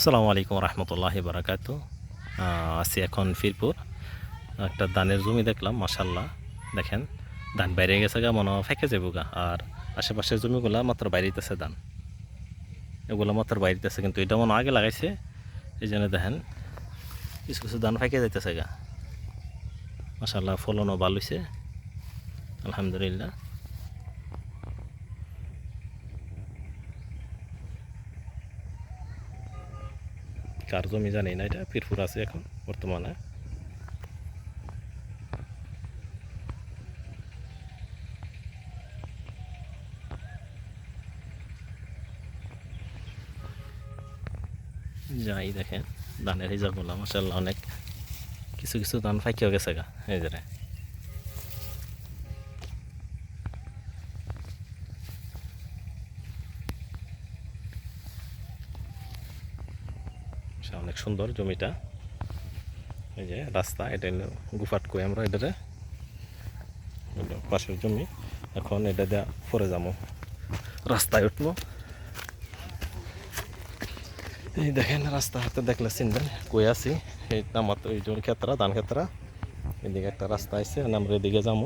আসসালামু আলাইকুম রহমতুল্লাহ বারাকাত আছি এখন ফিরপুর। একটা ধানের জমি দেখলাম মাসাল্লাহ দেখেন, ধান বাইরে গেছে গা, মনে ফেঁকে যাব গা। আর আশেপাশের জমিগুলা মাত্র বাইরেতেছে ধান। এগুলো মাত্র বাইরেতেছে কিন্তু এটা মনে আগে লাগাইছে। এই জন্য দেখেন, কিছু কিছু ধান ফেঁকে যাইতেছে গা। মাসাল্লাহ ফলনও ভালো হয়েছে আলহামদুলিল্লাহ। কার জমি জানি না এটা, পিরপুর আছে এখন, বর্তমানে। যাই দেখেন, ধানের বললাম মাসাল্লাহ অনেক। কিছু কিছু ধান ফাঁকিও গেছে গা, এই যে অনেক সুন্দর জমিটা। এই যে রাস্তা, এটা গুফাট কই আমরা, এটারে। এটা পাশের জমি। এখন এটা দেওয়া পরে যাব। রাস্তায় উঠবো। এই দেখেন, রাস্তা হাতে দেখলে চিনবেন কই আছি। এই আমার তো এই জমি ক্ষেত্রা, ধান ক্ষেত্রা। এদিকে একটা রাস্তা আছে আমরা এদিকে যাব।